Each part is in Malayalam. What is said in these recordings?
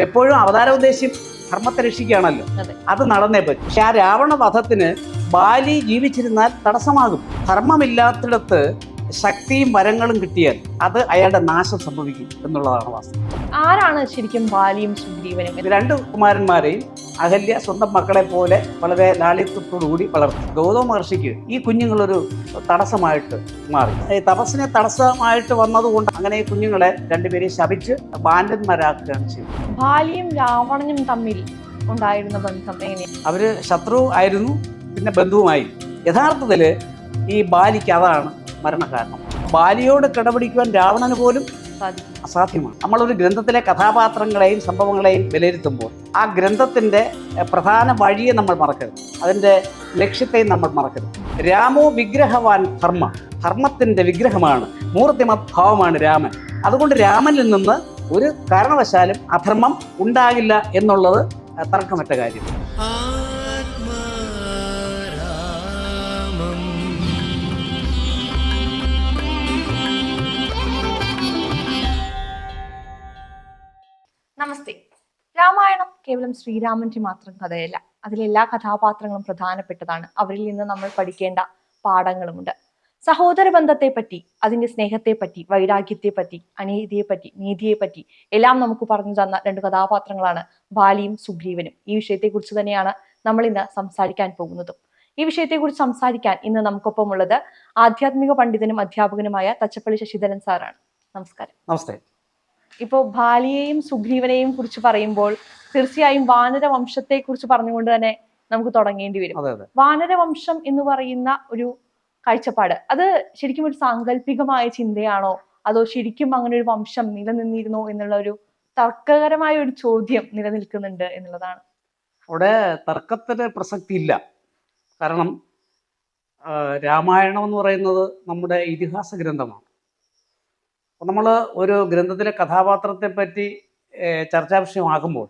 എപ്പോഴും അവതാര ഉദ്ദേശ്യം ധർമ്മത്തെ രക്ഷിക്കുകയാണല്ലോ. അത്. നടന്നേ പറ്റും. പക്ഷെ ആ രാവണ വധത്തിന് ബാലി ജീവിച്ചിരുന്നാൽ തടസ്സമാകും. ധർമ്മമില്ലാത്തിടത്ത് ശക്തിയും വരങ്ങളും കിട്ടിയാൽ അത് അയാളുടെ നാശം സംഭവിക്കും എന്നുള്ളതാണ് വാസ്തവം. ആരാണ് ശരിക്കും ബാലിയും സുഗ്രീവനും? രണ്ടു കുമാരന്മാരെയും അഹല്യ സ്വന്തം മക്കളെ പോലെ വളരെ ലാളിത്യത്തോടുകൂടി വളർത്തി. ഗൗതമ മഹർഷിക്ക് ഈ കുഞ്ഞുങ്ങളൊരു തടസ്സമായിട്ട് മാറി. ഈ തപസ്സിനെ തടസ്സമായിട്ട് വന്നതുകൊണ്ട് അങ്ങനെ ഈ കുഞ്ഞുങ്ങളെ രണ്ടുപേരെയും ശപിച്ച് ബാലന്മാരാക്കുകയാണ് ചെയ്തത്. ബാലിയും രാവണനും തമ്മിൽ ഉണ്ടായിരുന്ന ബന്ധം എങ്ങനെയാണ് അവർ ശത്രു ആയിരുന്നു പിന്നെ ബന്ധുവുമായി. യഥാർത്ഥത്തിൽ ഈ ബാലിക്ക് അതാണ് മരണകാരണം. ബാലിയോട് കിടപിടിക്കുവാൻ രാവണന് പോലും അസാധ്യമാണ്. നമ്മളൊരു ഗ്രന്ഥത്തിലെ കഥാപാത്രങ്ങളെയും സംഭവങ്ങളെയും വിലയിരുത്തുമ്പോൾ ആ ഗ്രന്ഥത്തിന്റെ പ്രധാന വഴിയെ നമ്മൾ മറക്കരുത്. അതിന്റെ ലക്ഷ്യത്തെയും നമ്മൾ മറക്കരുത്. രാമോ വിഗ്രഹവാൻ ധർമ്മ? ധർമ്മത്തിന്റെ വിഗ്രഹമാണ് മൂർത്തിമത് ഭാവമാണ് രാമൻ. അതുകൊണ്ട് രാമനിൽ നിന്ന് ഒരു കാരണവശാലും അധർമ്മം ഉണ്ടാകില്ല എന്നുള്ളത് തർക്കമറ്റ കാര്യം. കേവലം ശ്രീരാമന്റെ മാത്രം കഥയല്ല. അതിലെല്ലാ കഥാപാത്രങ്ങളും പ്രധാനപ്പെട്ടതാണ്. അവരിൽ നിന്ന് നമ്മൾ പഠിക്കേണ്ട പാഠങ്ങളുമുണ്ട്. സഹോദര ബന്ധത്തെ പറ്റി അതിന്റെ സ്നേഹത്തെ പറ്റി വൈരാഗ്യത്തെ പറ്റി അനീതിയെ പറ്റി നീതിയെ പറ്റി എല്ലാം നമുക്ക് പറഞ്ഞു തന്ന രണ്ട് കഥാപാത്രങ്ങളാണ് ബാലിയും സുഗ്രീവനും. ഈ വിഷയത്തെക്കുറിച്ച് തന്നെയാണ് നമ്മൾ ഇന്ന് സംസാരിക്കാൻ പോകുന്നതും. ഈ വിഷയത്തെക്കുറിച്ച് സംസാരിക്കാൻ ഇന്ന് നമുക്കൊപ്പം ഉള്ളത് ആധ്യാത്മിക പണ്ഡിതനും അധ്യാപകനുമായ തച്ചപ്പള്ളി ശശിധരൻ സാറാണ്. നമസ്കാരം. നമസ്തേ. ഇപ്പോ ബാലിയെയും സുഗ്രീവനെയും കുറിച്ച് പറയുമ്പോൾ തീർച്ചയായും വാനര വംശത്തെ കുറിച്ച് പറഞ്ഞുകൊണ്ട് തന്നെ നമുക്ക് തുടങ്ങേണ്ടി വരും. വാനര വംശം വാനരവംശം എന്ന് പറയുന്ന ഒരു കാഴ്ചപ്പാട് അത് ശരിക്കും ഒരു സാങ്കല്പികമായ ചിന്തയാണോ? അതോ ശരിക്കും അങ്ങനെ ഒരു വംശം നിലനിന്നിരുന്നോ എന്നുള്ള ഒരു തർക്കകരമായ ഒരു ചോദ്യം നിലനിൽക്കുന്നുണ്ട് എന്നുള്ളതാണ്. അവിടെ തർക്കത്തിന് പ്രസക്തി ഇല്ല. കാരണം രാമായണം എന്ന് പറയുന്നത് നമ്മുടെ ഇതിഹാസ ഗ്രന്ഥമാണ്. നമ്മൾ ഒരു ഗ്രന്ഥത്തിലെ കഥാപാത്രത്തെ പറ്റി ചർച്ചാ വിഷയമാകുമ്പോൾ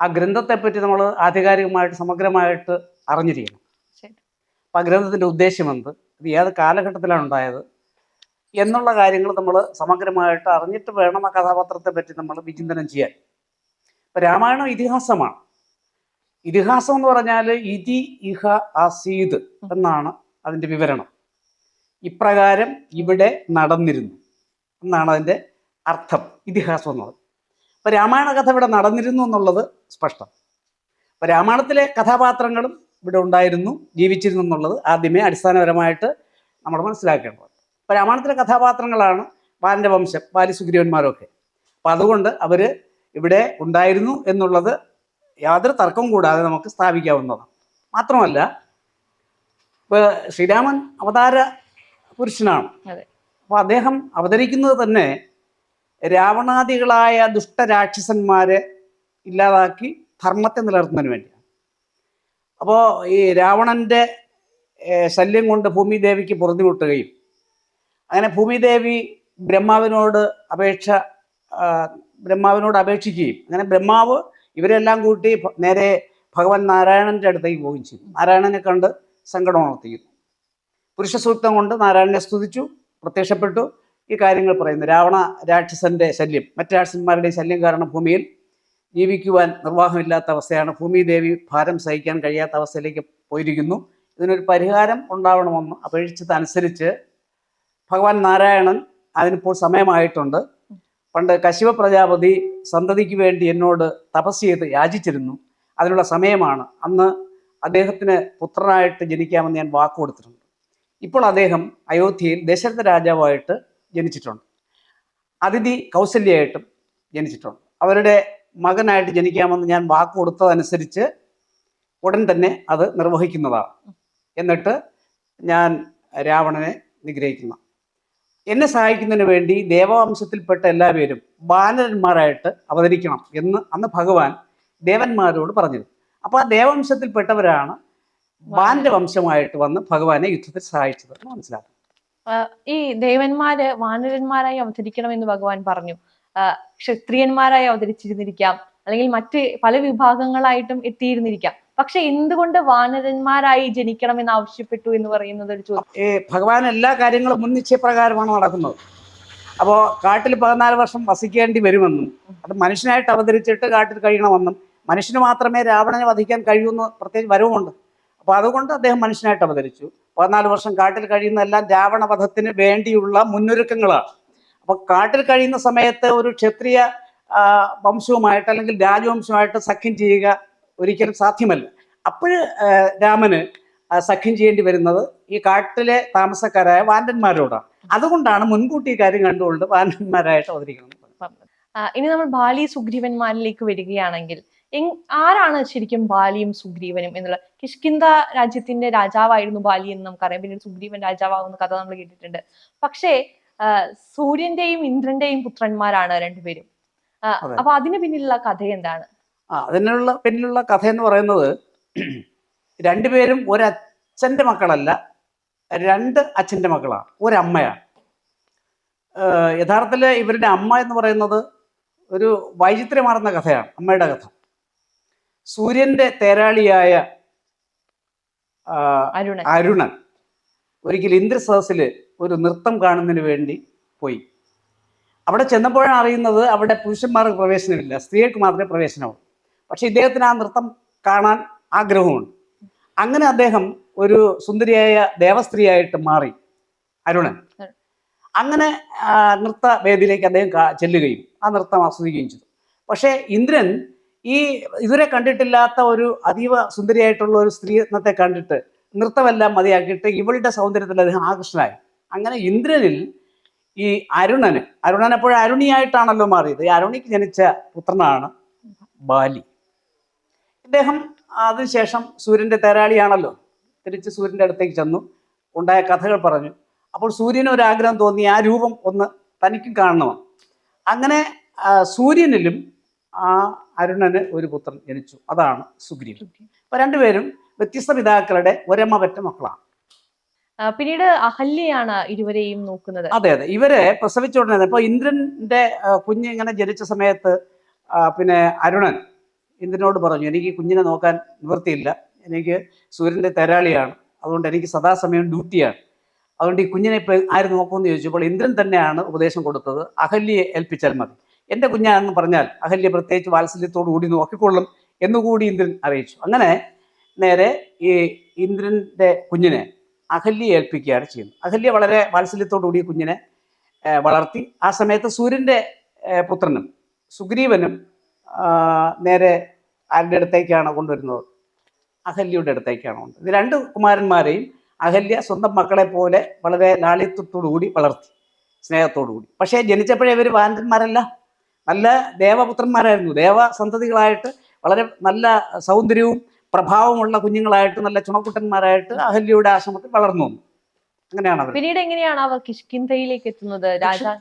ആ ഗ്രന്ഥത്തെപ്പറ്റി നമ്മൾ ആധികാരികമായിട്ട് സമഗ്രമായിട്ട് അറിഞ്ഞിരിക്കണം. അപ്പം ആ ഗ്രന്ഥത്തിന്റെ ഉദ്ദേശം എന്ത്? ഇത് ഏത് കാലഘട്ടത്തിലാണ് ഉണ്ടായത്? എന്നുള്ള കാര്യങ്ങൾ നമ്മൾ സമഗ്രമായിട്ട് അറിഞ്ഞിട്ട് വേണം ആ കഥാപാത്രത്തെ പറ്റി നമ്മൾ വിചിന്തനം ചെയ്യാൻ. ഇപ്പം രാമായണം ഇതിഹാസമാണ്. ഇതിഹാസം എന്ന് പറഞ്ഞാൽ ഇതി ഇഹ അസീത് എന്നാണ് അതിന്റെ വിവരണം. ഇപ്രകാരം ഇവിടെ നടന്നിരുന്നു. എന്നാണ് അതിന്റെ അർത്ഥം ഇതിഹാസം എന്നുള്ളത് അപ്പോൾ രാമായണ കഥ ഇവിടെ നടന്നിരുന്നു എന്നുള്ളത് സ്പഷ്ടം. അപ്പോൾ രാമായണത്തിലെ കഥാപാത്രങ്ങളും ഇവിടെ ഉണ്ടായിരുന്നു ജീവിച്ചിരുന്നു എന്നുള്ളത് ആദ്യമേ അടിസ്ഥാനപരമായിട്ട് നമ്മൾ മനസ്സിലാക്കേണ്ടത്. അപ്പോൾ രാമായണത്തിലെ കഥാപാത്രങ്ങളാണ് ബാലന്റെ വംശം വാലി സുഗ്രീവന്മാരൊക്കെ അപ്പം അതുകൊണ്ട് അവർ ഇവിടെ ഉണ്ടായിരുന്നു എന്നുള്ളത് യാതൊരു തർക്കവും കൂടാതെ നമുക്ക് സ്ഥാപിക്കാവുന്നതാണ്. മാത്രമല്ല ഇപ്പോൾ ശ്രീരാമൻ അവതാര പുരുഷനാണ്. അതെ. അപ്പോൾ അദ്ദേഹം അവതരിക്കുന്നത് തന്നെ രാവണാദികളായ ദുഷ്ടരാക്ഷസന്മാരെ ഇല്ലാതാക്കി ധർമ്മത്തെ നിലനിർത്തുന്നതിന് വേണ്ടിയാണ്. അപ്പോൾ ഈ രാവണന്റെ ശല്യം കൊണ്ട് ഭൂമിദേവിക്ക് പൊറുതിമുട്ടുകയും അങ്ങനെ ഭൂമിദേവി ബ്രഹ്മാവിനോട് അപേക്ഷ ബ്രഹ്മാവിനോട് അപേക്ഷിക്കുകയും അങ്ങനെ ബ്രഹ്മാവ് ഇവരെല്ലാം കൂട്ടി നേരെ ഭഗവാൻ നാരായണന്റെ അടുത്തേക്ക് പോവുകയും ചെയ്തു. നാരായണനെ കണ്ട് സങ്കടം ഉണർത്തിയിരുന്നു. പുരുഷസൂക്തം കൊണ്ട് നാരായണനെ സ്തുതിച്ചു. പ്രത്യക്ഷപ്പെട്ടു. ഈ കാര്യങ്ങൾ പറയുന്നു. രാവണ രാക്ഷസന്റെ ശല്യം. മറ്റു രാക്ഷസന്മാരുടെ ശല്യം കാരണം ഭൂമിയിൽ ജീവിക്കുവാൻ നിർവാഹമില്ലാത്ത അവസ്ഥയാണ്. ഭൂമി ദേവി ഭാരം സഹിക്കാൻ കഴിയാത്ത അവസ്ഥയിലേക്ക് പോയിരിക്കുന്നു. ഇതിനൊരു പരിഹാരം ഉണ്ടാവണമെന്ന് അപേക്ഷിച്ചതനുസരിച്ച് ഭഗവാൻ നാരായണൻ അതിനിപ്പോൾ സമയമായിട്ടുണ്ട്. പണ്ട് കശിവ പ്രജാപതി സന്തതിക്ക് വേണ്ടി എന്നോട് തപസ് ചെയ്ത് യാചിച്ചിരുന്നു. അതിനുള്ള സമയമാണ്. അന്ന് അദ്ദേഹത്തിന് പുത്രനായിട്ട് ജനിക്കാമെന്ന് ഞാൻ വാക്ക് ഇപ്പോൾ അദ്ദേഹം അയോധ്യയിൽ ദശരഥ രാജാവായിട്ട് ജനിച്ചിട്ടുണ്ട്. അതിഥി കൗസല്യായിട്ടും ജനിച്ചിട്ടുണ്ട്. അവരുടെ മകനായിട്ട് ജനിക്കാമെന്ന് ഞാൻ വാക്ക് കൊടുത്തതനുസരിച്ച് ഉടൻ തന്നെ അത് നിർവഹിക്കുന്നതാണ്. എന്നിട്ട് ഞാൻ രാവണനെ നിഗ്രഹിക്കുന്ന. എന്നെ സഹായിക്കുന്നതിന് വേണ്ടി ദേവവംശത്തിൽപ്പെട്ട എല്ലാ എല്ലാവരും ബാലന്മാരായിട്ട് അവതരിക്കണം എന്ന് അന്ന് ഭഗവാൻ ദേവന്മാരോട് പറഞ്ഞത് അപ്പോൾ ആ ദേവവംശത്തിൽപ്പെട്ടവരാണ് ബാലന്റെ വംശമായിട്ട് വന്ന് ഭഗവാനെ യുദ്ധത്തിൽ സഹായിച്ചത്. മനസ്സിലാക്കാം ഈ ദേവന്മാര് വാനരന്മാരായി അവതരിക്കണമെന്ന് ഭഗവാൻ പറഞ്ഞു. ക്ഷത്രിയന്മാരായി അവതരിച്ചിരുന്നിരിക്കാം. അല്ലെങ്കിൽ മറ്റ് പല വിഭാഗങ്ങളായിട്ടും എത്തിയിരുന്നിരിക്കാം. പക്ഷെ എന്തുകൊണ്ട് വാനരന്മാരായി ജനിക്കണം എന്ന് ആവശ്യപ്പെട്ടു എന്ന് പറയുന്നത് ഒരു ചോദ്യം. ഭഗവാൻ എല്ലാ കാര്യങ്ങളും മുൻനിശ്ചയപ്രകാരമാണ് നടക്കുന്നത്. അപ്പോൾ കാട്ടിൽ പതിനാല് വർഷം വസിക്കേണ്ടി വരുമെന്നും അത് മനുഷ്യനായിട്ട് അവതരിച്ചിട്ട് കാട്ടിൽ കഴിയണമെന്നും മനുഷ്യന് മാത്രമേ രാവണനെ വധിക്കാൻ കഴിയൂന്ന് പ്രത്യേകിച്ച് വരവുമുണ്ട്. അപ്പോൾ അതുകൊണ്ട് അദ്ദേഹം മനുഷ്യനായിട്ട് അവതരിച്ചു. പതിനാല് വർഷം കാട്ടിൽ കഴിയുന്നതെല്ലാം രാവണവധത്തിന് വേണ്ടിയുള്ള മുന്നൊരുക്കങ്ങളാണ്. അപ്പോൾ കാട്ടിൽ കഴിയുന്ന സമയത്ത് ഒരു ക്ഷത്രിയ വംശവുമായിട്ട് അല്ലെങ്കിൽ രാജവംശവുമായിട്ട് സഖ്യം ചെയ്യുക ഒരിക്കലും സാധ്യമല്ല. അപ്പോഴ് രാമന് സഖ്യം ചെയ്യേണ്ടി വരുന്നത് ഈ കാട്ടിലെ താമസക്കാരായ വാൻഡന്മാരോടാണ് അതുകൊണ്ടാണ് മുൻകൂട്ടി കാര്യം കണ്ടുകൊണ്ട് വാൻഡന്മാരായിട്ട് അവതരിക്കുന്നത്. ഇനി നമ്മൾ ബാലി സുഗ്രീവന്മാരിലേക്ക് വരികയാണെങ്കിൽ ആരാണ് ശരിക്കും ബാലിയും സുഗ്രീവനും എന്നുള്ള? കിഷ്കിന്ദ രാജ്യത്തിന്റെ രാജാവായിരുന്നു ബാലി എന്ന് നമുക്കറിയാം. പിന്നീട് സുഗ്രീവൻ രാജാവാകുന്ന കഥ നമ്മൾ കേട്ടിട്ടുണ്ട്. പക്ഷേ സൂര്യന്റെയും ഇന്ദ്രന്റെയും പുത്രന്മാരാണ് രണ്ടുപേരും. അപ്പൊ അതിന് പിന്നിലുള്ള കഥ എന്താണ്? അതിനുള്ള പിന്നിലുള്ള കഥ എന്ന് പറയുന്നത് രണ്ടുപേരും ഒരച്ഛന്റെ മക്കളല്ല രണ്ട് അച്ഛന്റെ മക്കളാണ് ഒരമ്മയാണ്. യഥാർത്ഥത്തിൽ ഇവരുടെ അമ്മ എന്ന് പറയുന്നത് ഒരു വൈചിത്ര്യമാർന്ന കഥയാണ് അമ്മയുടെ കഥ. സൂര്യന്റെ തേരാളിയായ അരുണൻ. ഒരിക്കൽ ഇന്ദ്രസദസ്സിൽ ഒരു നൃത്തം കാണുന്നതിന് വേണ്ടി പോയി. അവിടെ ചെന്നപ്പോഴാണ് അറിയുന്നത് അവിടെ പുരുഷന്മാർക്ക് പ്രവേശനമില്ല സ്ത്രീകൾക്ക് മാത്രമേ പ്രവേശനമുള്ളൂ. പക്ഷെ ഇദ്ദേഹത്തിന് ആ നൃത്തം കാണാൻ ആഗ്രഹമുണ്ട്. അങ്ങനെ അദ്ദേഹം ഒരു സുന്ദരിയായ ദേവസ്ത്രീയായിട്ട് മാറി അരുണൻ. അങ്ങനെ നൃത്ത വേദിയിലേക്ക് അദ്ദേഹം ചെല്ലുകയും ആ നൃത്തം ആസ്വദിക്കുകയും ചെയ്തു. പക്ഷേ ഇന്ദ്രൻ ഈ ഇതുവരെ കണ്ടിട്ടില്ലാത്ത ഒരു അതീവ സുന്ദരിയായിട്ടുള്ള ഒരു സ്ത്രീ നൃത്തത്തെ കണ്ടിട്ട് നൃത്തമെല്ലാം മതിയാക്കിയിട്ട് ഇവളുടെ സൗന്ദര്യത്തിൽ അദ്ദേഹം ആകൃഷ്ടനായി. അങ്ങനെ ഇന്ദ്രനിൽ ഈ അരുണന് അരുണൻ എപ്പോഴും അരുണിയായിട്ടാണല്ലോ മാറിയത്. ഈ അരുണിക്ക് ജനിച്ച പുത്രനാണ് ബാലി. ഇദ്ദേഹം അതിനുശേഷം സൂര്യന്റെ തേരാളിയാണല്ലോ. തിരിച്ച് സൂര്യന്റെ അടുത്തേക്ക് ചെന്നു. ഉണ്ടായ കഥകൾ പറഞ്ഞു. അപ്പോൾ സൂര്യന് ഒരു ആഗ്രഹം തോന്നി ആ രൂപം ഒന്ന് തനിക്കും കാണണമെന്ന് അങ്ങനെ സൂര്യനിലും ആ അരുണന് ഒരു പുത്രൻ ജനിച്ചു. അതാണ് സുഗ്രീവൻ. അപ്പൊ രണ്ടുപേരും വ്യത്യസ്ത പിതാക്കളുടെ ഒരമ്മ പറ്റ മക്കളാണ് പിന്നീട് അഹല്യയാണ് ഇരുവരെയും നോക്കുന്നത്. അതെ അതെ. ഇവരെ പ്രസവിച്ച ഉടനെ ഇപ്പൊ ഇന്ദ്രന്റെ കുഞ്ഞ് ഇങ്ങനെ ജനിച്ച സമയത്ത് പിന്നെ അരുണൻ ഇന്ദ്രനോട് പറഞ്ഞു എനിക്ക് കുഞ്ഞിനെ നോക്കാൻ നിവൃത്തിയില്ല. എനിക്ക് സൂര്യന്റെ തെരാളിയാണ്. അതുകൊണ്ട് എനിക്ക് സദാസമയം ഡ്യൂട്ടിയാണ്. അതുകൊണ്ട് ഈ കുഞ്ഞിനെ ഇപ്പൊ ആര് നോക്കുമെന്ന് ചോദിച്ചപ്പോൾ ഇന്ദ്രൻ തന്നെയാണ് ഉപദേശം കൊടുത്തത്. അഹല്യയെ ഏൽപ്പിച്ചാൽ മതി. എന്റെ കുഞ്ഞാണെന്ന് പറഞ്ഞാൽ അഹല്യ പ്രത്യേകിച്ച് വാത്സല്യത്തോടു കൂടി നോക്കിക്കൊള്ളും എന്നുകൂടി ഇന്ദ്രൻ അറിയിച്ചു. അങ്ങനെ നേരെ ഈ ഇന്ദ്രന്റെ കുഞ്ഞിനെ അഹല്യ ഏൽപ്പിക്കുകയാണ് ചെയ്യുന്നത്. അഹല്യ വളരെ വാത്സല്യത്തോടു കൂടി കുഞ്ഞിനെ വളർത്തി. ആ സമയത്ത് സൂര്യന്റെ പുത്രനും സുഗ്രീവനും നേരെ ആരുടെ അടുത്തേക്കാണ് കൊണ്ടുവരുന്നത്? അഹല്യയുടെ അടുത്തേക്കാണ് കൊണ്ടുവരുന്നത്. ഇത് രണ്ട് കുമാരന്മാരെയും അഹല്യ സ്വന്തം മക്കളെ പോലെ വളരെ ലാളിത്യത്തോടു കൂടി വളർത്തി സ്നേഹത്തോടു കൂടി. പക്ഷേ ജനിച്ചപ്പോഴേ ഇവർ വാനന്മാരല്ല. നല്ല ദേവപുത്രന്മാരായിരുന്നു. ദേവ സന്തതികളായിട്ട് വളരെ നല്ല സൗന്ദര്യവും പ്രഭാവമുള്ള കുഞ്ഞുങ്ങളായിട്ട് നല്ല ചുണക്കുട്ടന്മാരായിട്ട് അഹല്യയുടെ ആശ്രമത്തിൽ വളർന്നു വന്നു. അങ്ങനെയാണ് അവർ. പിന്നീട് എങ്ങനെയാണ് അവർ കിഷ്കിന്തയിലേക്ക് എത്തുന്നത്? രാജാ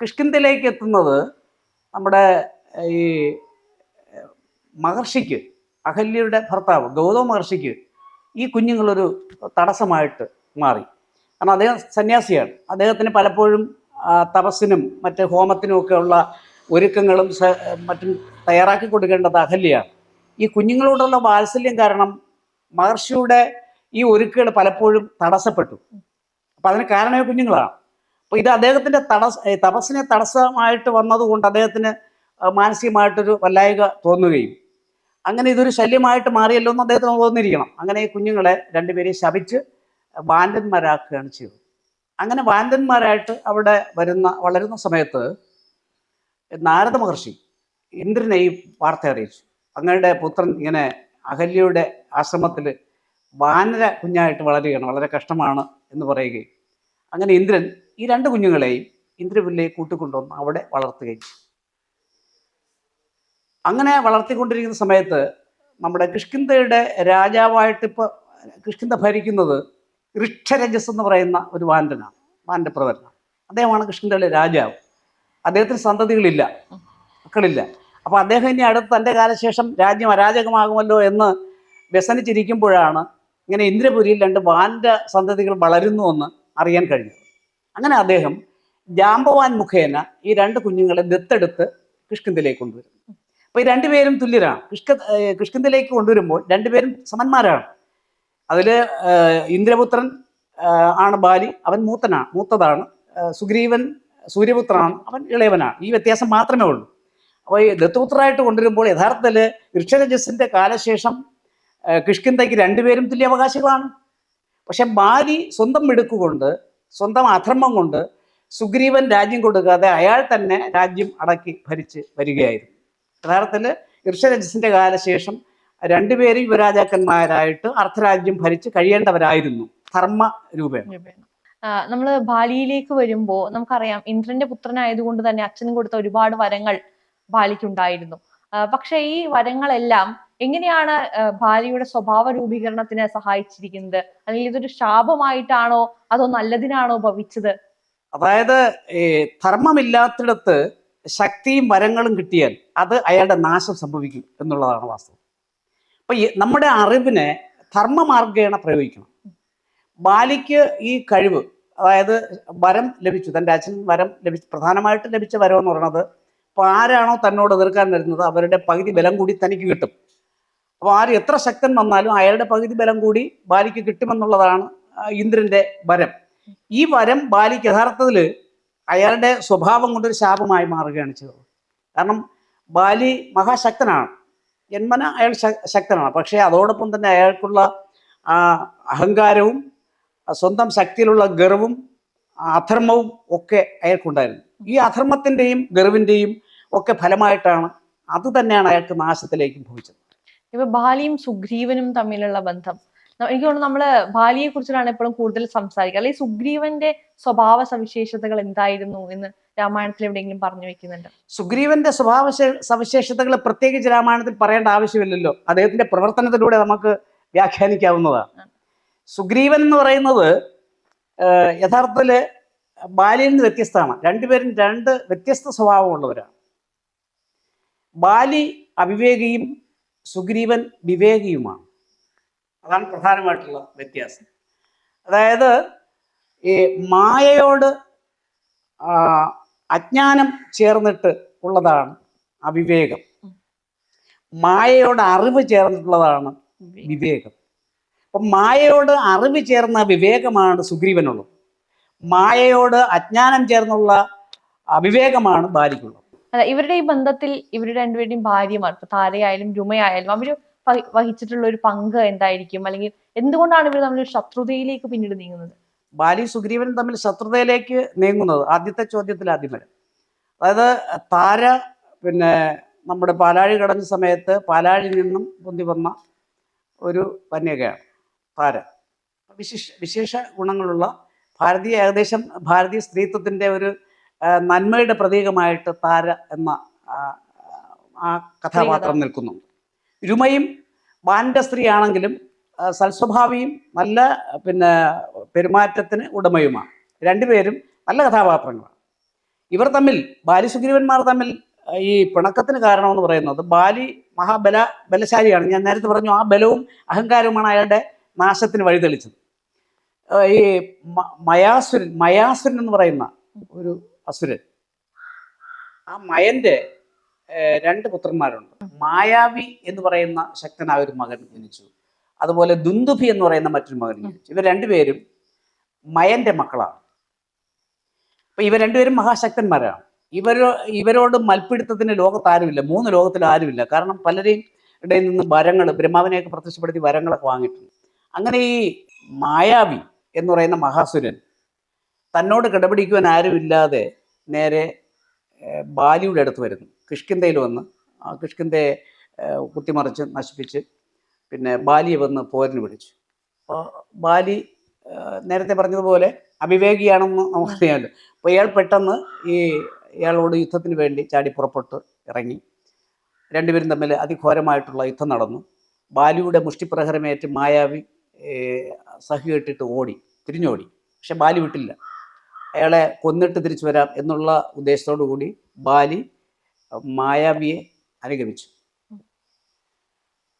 കിഷ്കിന്തയിലേക്ക് എത്തുന്നത് നമ്മുടെ ഈ മഹർഷിക്ക് അഹല്യയുടെ ഭർത്താവ് ഗൗതമ മഹർഷിക്ക് ഈ കുഞ്ഞുങ്ങളൊരു തടസ്സമായിട്ട് മാറി. കാരണം അദ്ദേഹം സന്യാസിയാണ്. അദ്ദേഹത്തിന് പലപ്പോഴും തപസ്സിനും മറ്റ് ഹോമത്തിനും ഒക്കെ ഉള്ള ഒരുക്കങ്ങളും മറ്റും തയ്യാറാക്കി കൊടുക്കേണ്ടത് അഹല്യാണ് ഈ കുഞ്ഞുങ്ങളോടുള്ള വാത്സല്യം കാരണം മഹർഷിയുടെ ഈ ഒരുക്കുകൾ പലപ്പോഴും തടസ്സപ്പെട്ടു. അപ്പം അതിന് കാരണമായ കുഞ്ഞുങ്ങളാണ്. അപ്പോൾ ഇത് അദ്ദേഹത്തിന്റെ തടസ്സ തപസ്സിനെ തടസ്സമായിട്ട് വന്നതുകൊണ്ട് അദ്ദേഹത്തിന് മാനസികമായിട്ടൊരു വല്ലായിക തോന്നുകയും അങ്ങനെ ഇതൊരു ശല്യമായിട്ട് മാറിയല്ലോ എന്ന് അദ്ദേഹത്തിന് തോന്നിയിരിക്കണം. അങ്ങനെ ഈ കുഞ്ഞുങ്ങളെ രണ്ടുപേരെയും ശപിച്ച് വാൻഡന്മാരാക്കുകയാണ് ചെയ്തത്. അങ്ങനെ വാൻഡന്മാരായിട്ട് അവിടെ വരുന്ന വളരുന്ന സമയത്ത് നാരദ മഹർഷി ഇന്ദ്രനെ ഈ വാർത്ത അറിയിച്ചു. അങ്ങയുടെ പുത്രൻ ഇങ്ങനെ അഹല്യയുടെ ആശ്രമത്തിൽ വാനര കുഞ്ഞായിട്ട് വളരുകയാണ് വളരെ കഷ്ടമാണ് എന്ന് പറയുകയും അങ്ങനെ ഇന്ദ്രൻ ഈ രണ്ട് കുഞ്ഞുങ്ങളെയും ഇന്ദ്രപിള്ളയെ കൂട്ടിക്കൊണ്ടുവന്ന് അവിടെ വളർത്തുകയും അങ്ങനെ വളർത്തിക്കൊണ്ടിരിക്കുന്ന സമയത്ത് നമ്മുടെ കിഷ്കിന്ധയുടെ രാജാവായിട്ട് ഇപ്പോൾ കിഷ്കിന്ധ ഭരിക്കുന്നത് ഋക്ഷരജസ് എന്ന് പറയുന്ന ഒരു വാൻഡനാണ് വാൻഡപ്രവരനാണ് അദ്ദേഹമാണ് കിഷ്കിന്ധയുടെ രാജാവ്. അദ്ദേഹത്തിന് സന്തതികളില്ല. മക്കളില്ല. അപ്പോൾ അദ്ദേഹം ഇനി അടുത്ത് തന്റെ കാലശേഷം രാജ്യം അരാജകമാകുമല്ലോ എന്ന് വ്യസനിച്ചിരിക്കുമ്പോഴാണ് ഇങ്ങനെ ഇന്ദ്രപുരിയിൽ രണ്ട് വാന്റെ സന്തതികൾ വളരുന്നു എന്ന് അറിയാൻ കഴിഞ്ഞു അങ്ങനെ അദ്ദേഹം ജാമ്പവാൻ മുഖേന ഈ രണ്ട് കുഞ്ഞുങ്ങളെ ദത്തെടുത്ത് കിഷ്കിന്തിലേക്ക് കൊണ്ടുവരും അപ്പോൾ ഈ രണ്ടുപേരും തുല്യരാണ്. കിഷ്ക കിഷ്കിന്തിലേക്ക് കൊണ്ടുവരുമ്പോൾ രണ്ടുപേരും സമന്മാരാണ്. അതിൽ ഇന്ദ്രപുത്രൻ ആണ് ബാലി അവൻ മൂത്തനാണ് മൂത്തതാണ് സുഗ്രീവൻ സൂര്യപുത്രനാണ് അവൻ ഇളയവനാണ്. ഈ വ്യത്യാസം മാത്രമേ ഉള്ളൂ. അപ്പോൾ ഈ ദത്തുപുത്രനായിട്ട് കൊണ്ടുവരുമ്പോൾ യഥാർത്ഥത്തിൽ ഋഷരജസിന്റെ കാലശേഷം കിഷ്കിന്തയ്ക്ക് രണ്ടുപേരും തുല്യാവകാശികളാണ്. പക്ഷെ ബാലി സ്വന്തം മിടുക്കുകൊണ്ട് സ്വന്തം അധർമ്മം കൊണ്ട് സുഗ്രീവൻ രാജ്യം കൊടുക്കാതെ അയാൾ തന്നെ രാജ്യം അടക്കി ഭരിച്ച് വരികയായിരുന്നു. യഥാർത്ഥത്തിൽ ഋഷരജസിന്റെ കാലശേഷം രണ്ടുപേരും യുവരാജാക്കന്മാരായിട്ട് അർദ്ധരാജ്യം ഭരിച്ച് കഴിയേണ്ടവരായിരുന്നു. ധർമ്മ രൂപേണ. നമ്മൾ ബാലിയിലേക്ക് വരുമ്പോ നമുക്കറിയാം ഇന്ദ്രന്റെ പുത്രനായതുകൊണ്ട് തന്നെ അച്ഛനും കൊടുത്ത ഒരുപാട് വരങ്ങൾ ബാലിക്കുണ്ടായിരുന്നു. പക്ഷെ ഈ വരങ്ങളെല്ലാം എങ്ങനെയാണ് ബാലിയുടെ സ്വഭാവ രൂപീകരണത്തിന് സഹായിച്ചിരിക്കുന്നത്? അല്ലെങ്കിൽ ഇതൊരു ശാപമായിട്ടാണോ അതോ നല്ലതിനാണോ ഭവിച്ചത്? അതായത് ധർമ്മമില്ലാത്തിടത്ത് ശക്തിയും വരങ്ങളും കിട്ടിയാൽ അത് അയാളുടെ നാശം സംഭവിക്കും എന്നുള്ളതാണ് വാസ്തവം. അപ്പൊ നമ്മുടെ അറിവിനെ ധർമ്മമാർഗേണ പ്രയോഗിക്കണം. ബാലിക്ക് ഈ കഴിവ് അതായത് വരം ലഭിച്ചു. തന്റെ അച്ഛൻ വരം ലഭിച്ചു. പ്രധാനമായിട്ട് ലഭിച്ച വരം എന്ന് പറയുന്നത് അപ്പോൾ ആരാണോ തന്നോട് എതിർക്കാൻ വരുന്നത് അവരുടെ പകുതി ബലം കൂടി തനിക്ക് കിട്ടും. അപ്പോൾ ആര് എത്ര ശക്തൻ വന്നാലും അയാളുടെ പകുതി ബലം കൂടി ബാലിക്ക് കിട്ടുമെന്നുള്ളതാണ് ഇന്ദ്രന്റെ വരം. ഈ വരം ബാലിക്ക് യഥാർത്ഥത്തിൽ അയാളുടെ സ്വഭാവം കൊണ്ടൊരു ശാപമായി മാറുകയാണ് ചെയ്തത്. കാരണം ബാലി മഹാശക്തനാണ്. ജന്മന അയാൾ ശക്തനാണ്. പക്ഷേ അതോടൊപ്പം തന്നെ അയാൾക്കുള്ള അഹങ്കാരവും സ്വന്തം ശക്തിയിലുള്ള ഗർവും അധർമ്മവും ഒക്കെ അയാൾക്കുണ്ടായിരുന്നു. ഈ അധർമ്മത്തിന്റെയും ഗർവിന്റെയും ഒക്കെ ഫലമായിട്ടാണ് അത് തന്നെയാണ് അയാൾക്ക് നാശത്തിലേക്ക് ഭവിച്ചത്. ഇപ്പൊ ബാലിയും സുഗ്രീവനും തമ്മിലുള്ള ബന്ധം. എനിക്ക് തോന്നുന്നു നമ്മൾ ബാലിയെ കുറിച്ചിട്ടാണ് എപ്പോഴും കൂടുതൽ സംസാരിക്കുക. അല്ലെങ്കിൽ സുഗ്രീവന്റെ സ്വഭാവ സവിശേഷതകൾ എന്തായിരുന്നു എന്ന് രാമായണത്തിൽ എവിടെയെങ്കിലും പറഞ്ഞു വെക്കുന്നുണ്ട്? സുഗ്രീവന്റെ സ്വഭാവ സവിശേഷതകൾ പ്രത്യേകിച്ച് രാമായണത്തിൽ പറയേണ്ട ആവശ്യമില്ലല്ലോ. അദ്ദേഹത്തിന്റെ പ്രവർത്തനത്തിലൂടെ നമുക്ക് വ്യാഖ്യാനിക്കാവുന്നതാണ്. സുഗ്രീവൻ എന്ന് പറയുന്നത് യഥാർത്ഥത്തിൽ യഥാർത്ഥത്തിൽ ബാലിയിൽ നിന്ന് വ്യത്യസ്തമാണ്. രണ്ടുപേരും രണ്ട് വ്യത്യസ്ത സ്വഭാവമുള്ളവരാണ്. ബാലി അവിവേകിയും സുഗ്രീവൻ വിവേകിയുമാണ്. അതാണ് പ്രധാനമായിട്ടുള്ള വ്യത്യാസം. അതായത് ഈ മായയോട് അജ്ഞാനം ചേർന്നിട്ട് ഉള്ളതാണ് അവിവേകം. മായയോട് അറിവ് ചേർന്നിട്ടുള്ളതാണ് വിവേകം. അപ്പം മായയോട് അറിവ് ചേർന്ന വിവേകമാണ് സുഗ്രീവനുള്ളത്. മായയോട് അജ്ഞാനം ചേർന്നുള്ള അവിവേകമാണ് ബാലിക്കുള്ളത്. അല്ല ഇവരുടെ ഈ ബന്ധത്തിൽ ഇവരുടെ രണ്ടുപേരുടെയും ഭാര്യമാർ ഇപ്പൊ താരയായാലും രുമയായാലും അവർ വഹിച്ചിട്ടുള്ള ഒരു പങ്ക് എന്തായിരിക്കും? അല്ലെങ്കിൽ എന്തുകൊണ്ടാണ് ഇവർ തമ്മിൽ ശത്രുതയിലേക്ക് പിന്നീട് നീങ്ങുന്നത്? ബാലി സുഗ്രീവൻ തമ്മിൽ ശത്രുതയിലേക്ക് നീങ്ങുന്നത് ആദ്യത്തെ ചോദ്യത്തിൽ ആദ്യം വരും. അതായത് താര പിന്നെ നമ്മുടെ പാലാഴി കടഞ്ഞ സമയത്ത് പാലാഴിൽ നിന്നും പൊന്തി വന്ന ഒരു കന്യകയാണ് താര വിശിഷ വിശേഷ ഗുണങ്ങളുള്ള ഭാരതീയ ഏകദേശം ഭാരതീയ സ്ത്രീത്വത്തിന്റെ ഒരു നന്മയുടെ പ്രതീകമായിട്ട് താര എന്ന ആ, കഥാപാത്രം നിൽക്കുന്നുണ്ട് ഇരുമയും ബാൻഡ സ്ത്രീയാണെങ്കിലും സൽസ്വഭാവിയും നല്ല പിന്നെ പെരുമാറ്റത്തിന് ഉടമയുമാണ്. രണ്ടുപേരും നല്ല കഥാപാത്രങ്ങളാണ്. ഇവർ തമ്മിൽ ബാലി സുഗ്രീവന്മാർ തമ്മിൽ ഈ പിണക്കത്തിന് കാരണമെന്ന് പറയുന്നത് ബാലി മഹാബല ബലശാലിയാണ്. ഞാൻ നേരത്തെ പറഞ്ഞു ആ ബലവും അഹങ്കാരവുമാണ് അയാളുടെ നാശത്തിന് വഴി തെളിച്ചത്. ഈ മയാസുരൻ മയാസുരൻ എന്ന് പറയുന്ന ഒരു അസുരൻ. ആ മയന്റെ രണ്ട് പുത്രന്മാരുണ്ട്. മായാവി എന്ന് പറയുന്ന ശക്തനായ ഒരു മകൻ ജനിച്ചു. അതുപോലെ ദുന്ദുഭി എന്ന് പറയുന്ന മറ്റൊരു മകൻ ജനിച്ചു. ഇവർ രണ്ടുപേരും മയന്റെ മക്കളാണ്. അപ്പൊ ഇവർ രണ്ടുപേരും മഹാശക്തന്മാരാണ്. ഇവരോ ഇവരോട് മൽപ്പിടുത്തത്തിന് ലോകത്ത് ആരുമില്ല. മൂന്ന് ലോകത്തിൽ ആരുമില്ല. കാരണം പലരെയും ഇടയിൽ നിന്ന് വരങ്ങൾ ബ്രഹ്മാവിനെയൊക്കെ പ്രത്യക്ഷപ്പെടുത്തി വരങ്ങളൊക്കെ വാങ്ങിയിട്ടുണ്ട്. അങ്ങനെ ഈ മായാവി എന്ന് പറയുന്ന മഹാസുരൻ തന്നോട് കിടപിടിക്കുവാൻ ആരുമില്ലാതെ നേരെ ബാലിയുടെ അടുത്ത് വരുന്നു. കിഷ്കിന്തയിൽ വന്ന് ആ കിഷ്കിന്തയെ കുത്തിമറിച്ച് നശിപ്പിച്ച് പിന്നെ ബാലിയെ വന്ന് പോരിന് പിടിച്ചു. അപ്പോൾ ബാലി നേരത്തെ പറഞ്ഞതുപോലെ അവിവേകിയാണെന്ന് നമുക്കറിയാമല്ലോ. അപ്പോൾ ഇയാൾ പെട്ടെന്ന് ഈ ഇയാളോട് യുദ്ധത്തിന് വേണ്ടി ചാടി പുറപ്പെട്ട് ഇറങ്ങി. രണ്ടുപേരും തമ്മിൽ അതിഘോരമായിട്ടുള്ള യുദ്ധം നടന്നു. ബാലിയുടെ മുഷ്ടിപ്രഹരമേറ്റ് മായാവി സഹി കെട്ടിട്ട് ഓടി തിരിഞ്ഞോടി. പക്ഷെ ബാലി വിട്ടില്ല. അയാളെ കൊന്നിട്ട് തിരിച്ചു വരാം എന്നുള്ള ഉദ്ദേശത്തോടു കൂടി ബാലി മായാവിയെ അനുഗമിച്ചു.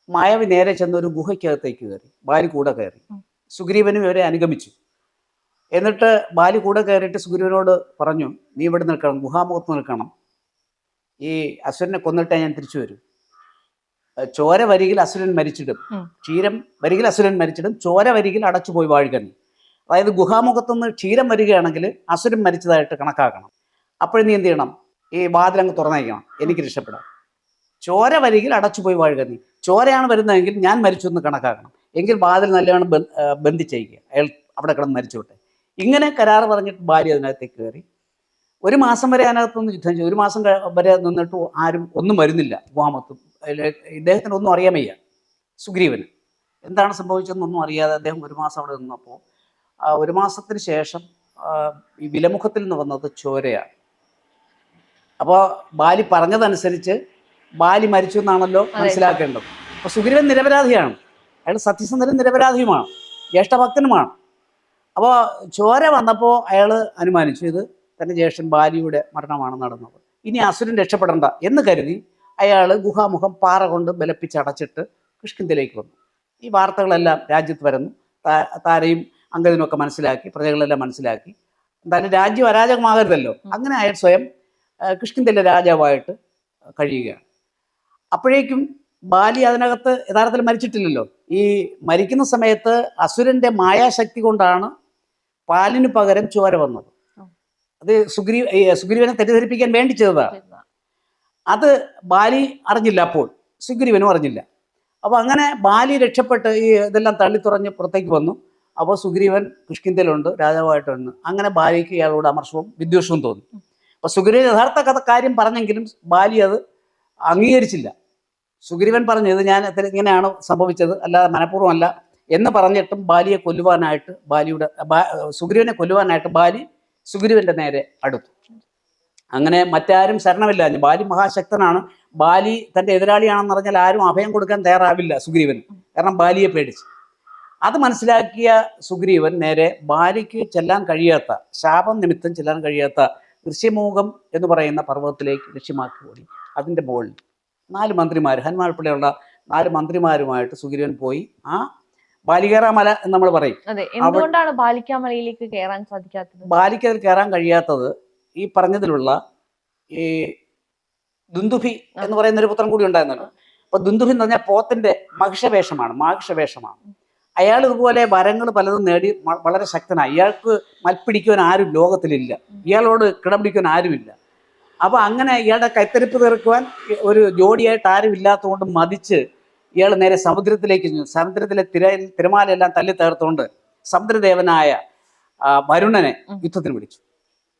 മായാവി നേരെ ചെന്ന ഒരു ഗുഹയ്ക്കകത്തേക്ക് കയറി. ബാലി കൂടെ കയറി. സുഗ്രീവനും ഇവരെ അനുഗമിച്ചു. എന്നിട്ട് ബാലി കൂടെ കയറിയിട്ട് സുഗ്രീവനോട് പറഞ്ഞു നീ ഇവിടെ നിൽക്കണം ഗുഹാമുഖത്ത് നിൽക്കണം. ഈ അസുരനെ കൊന്നിട്ടേ ഞാൻ തിരിച്ചു വരും. ചോര വരികിൽ അസുരൻ മരിച്ചിടും. ക്ഷീരം വരികിൽ അസുരൻ മരിച്ചിടും. ചോര വരികിൽ അടച്ചുപോയി വാഴുകൻ അതായത് ഗുഹാമുഖത്തുനിന്ന് ക്ഷീരം വരികയാണെങ്കിൽ അസുരൻ മരിച്ചതായിട്ട് കണക്കാക്കണം. അപ്പോഴും നീ എന്ത് ചെയ്യണം? ഈ വാതിലങ്ങ് തുറന്നയക്കണം. എനിക്ക് രക്ഷപ്പെടാം. ചോര വരികിൽ അടച്ചുപോയി വാഴുക നീ. ചോരയാണ് വരുന്നതെങ്കിൽ ഞാൻ മരിച്ചു എന്ന് കണക്കാക്കണം. എങ്കിൽ വാതിൽ നല്ലവണ്ണം ബന്ധിച്ചയക്കുക അയാൾ അവിടെ കിടന്ന് മരിച്ചോട്ടെ ഇങ്ങനെ കരാർ പറഞ്ഞിട്ട് ഭാര്യ അതിനകത്തേക്ക് കയറി. ഒരു മാസം വരെ അതിനകത്തുനിന്ന് യുദ്ധം ചെയ്തു. ഒരു മാസം വരെ നിന്നിട്ട് ആരും ഒന്നും വരുന്നില്ല ഗുഹാമത്തും ഇദ്ദേഹത്തിന് ഒന്നും അറിയാൻ വയ്യ. സുഗ്രീവന് എന്താണ് സംഭവിച്ചതെന്നൊന്നും അറിയാതെ അദ്ദേഹം ഒരു മാസം അവിടെ നിന്നപ്പോൾ ഒരു മാസത്തിന് ശേഷം ഈ വിലമുഖത്തിൽ നിന്ന് വന്നത് ചോരയാണ്. അപ്പോൾ ബാലി പറഞ്ഞതനുസരിച്ച് ബാലി മരിച്ചു എന്നാണല്ലോ മനസ്സിലാക്കേണ്ടത്. അപ്പോൾ സുഗ്രീവൻ നിരപരാധിയാണ്. അയാൾ സത്യസന്ധനും നിരപരാധിയുമാണ്. ജ്യേഷ്ഠഭക്തനുമാണ്. അപ്പോൾ ചോര വന്നപ്പോൾ അയാൾ അനുമാനിച്ചു ഇത് തന്റെ ജ്യേഷ്ഠൻ ബാലിയുടെ മരണമാണ് നടന്നത്. ഇനി അസുരൻ രക്ഷപ്പെടേണ്ട എന്ന് കരുതി അയാൾ ഗുഹാമുഖം പാറ കൊണ്ട് ബലപ്പിച്ചടച്ചിട്ട് കിഷ്കിന്തിലേക്ക് വന്നു. ഈ വാർത്തകളെല്ലാം രാജ്യത്ത് വരുന്നു. താരയും അംഗതിനൊക്കെ മനസ്സിലാക്കി പ്രജകളെല്ലാം മനസ്സിലാക്കി. എന്തായാലും രാജ്യം അരാജകമാകരുതല്ലോ. അങ്ങനെ അയാൾ സ്വയം കൃഷ്ണന്തിന്റെ കിഷ്കിന്തിലെ രാജാവായിട്ട് കഴിയുകയാണ്. അപ്പോഴേക്കും ബാലി അതിനകത്ത് യഥാർത്ഥത്തിൽ മരിച്ചിട്ടില്ലല്ലോ. ഈ മരിക്കുന്ന സമയത്ത് അസുരന്റെ മായാശക്തി കൊണ്ടാണ് പാലിന് പകരം ചോര വന്നത്. അത് സുഗ്രീ സുഗ്രീവനെ തെറ്റിദ്ധരിപ്പിക്കാൻ വേണ്ടി ചെയ്തതാണ്. അത് ബാലി അറിഞ്ഞില്ല അപ്പോൾ സുഗ്രീവനും അറിഞ്ഞില്ല. അപ്പോൾ അങ്ങനെ ബാലി രക്ഷപ്പെട്ട് ഈ ഇതെല്ലാം തള്ളിത്തുറഞ്ഞ് പുറത്തേക്ക് വന്നു. അപ്പോൾ സുഗ്രീവൻ കിഷ്കിന്തയിലുണ്ട് രാജാവായിട്ടുണ്ട്. അങ്ങനെ ബാലിക്ക് ഇയാളോട് അമർഷവും വിദ്വേഷവും തോന്നി. അപ്പോൾ സുഗ്രീവൻ യഥാർത്ഥ കഥ കാര്യം പറഞ്ഞെങ്കിലും ബാലി അത് അംഗീകരിച്ചില്ല. സുഗ്രീവൻ പറഞ്ഞു ഇത് ഞാൻ ഇങ്ങനെയാണ് സംഭവിച്ചത് അല്ലാതെ മനഃപൂർവമല്ല എന്ന് പറഞ്ഞിട്ടും ബാലിയെ കൊല്ലുവാനായിട്ട് ബാലിയുടെ സുഗ്രീവനെ കൊല്ലുവാനായിട്ട് ബാലി സുഗ്രീവന്റെ നേരെ അടുത്തു. അങ്ങനെ മറ്റാരും ശരണമില്ല. ബാലി മഹാശക്തനാണ്. ബാലി തന്റെ എതിരാളിയാണെന്ന് പറഞ്ഞാൽ ആരും അഭയം കൊടുക്കാൻ തയ്യാറാവില്ല സുഗ്രീവൻ. കാരണം ബാലിയെ പേടിച്ച്. അത് മനസ്സിലാക്കിയ സുഗ്രീവൻ നേരെ ബാലിക്ക് ചെല്ലാൻ കഴിയാത്ത ശാപം നിമിത്തം ചെല്ലാൻ കഴിയാത്ത ഋഷിമൂഖം എന്ന് പറയുന്ന പർവതത്തിലേക്ക് ലക്ഷ്യമാക്കി ഓടി. അതിന്റെ മുകളിൽ നാല് മന്ത്രിമാർ ഹനുമാൻ പിള്ളയുള്ള നാല് മന്ത്രിമാരുമായിട്ട് സുഗ്രീവൻ പോയി. ആ ബാലികേറ മല എന്ന് നമ്മൾ പറയും. എന്തുകൊണ്ടാണ് ബാലിക്കാമലയിലേക്ക് കയറാൻ സാധിക്കാത്തത്? ബാലിക്ക് അതിൽ കയറാൻ കഴിയാത്തത് ഈ പറഞ്ഞതിലുള്ള ഈ ദുന്ദുഭി എന്ന് പറയുന്ന ഒരു പുത്രൻ കൂടി ഉണ്ടായിരുന്നല്ലോ. അപ്പൊ ദുന്ദുഭി എന്ന് പറഞ്ഞാൽ പോത്തിന്റെ മഹിഷവേഷമാണ് മാഹിഷവേഷമാണ്. അയാൾ ഇതുപോലെ വരങ്ങൾ പലതും നേടി വളരെ ശക്തനായി. ഇയാൾക്ക് മൽപ്പിടിക്കുവാൻ ആരും ലോകത്തിലില്ല. ഇയാളോട് കിടപിടിക്കുവാൻ ആരുമില്ല. അപ്പൊ അങ്ങനെ ഇയാളുടെ കൈത്തരിപ്പ് തീർക്കുവാൻ ഒരു ജോഡിയായിട്ട് ആരും ഇല്ലാത്തതുകൊണ്ട് മതിച്ച് ഇയാൾ നേരെ സമുദ്രത്തിലേക്ക് സമുദ്രത്തിലെ തിര തിരമാലയെല്ലാം തല്ലി തകർത്തുകൊണ്ട് സമുദ്രദേവനായ വരുണനെ. യുദ്ധത്തിന് വിളിച്ചു.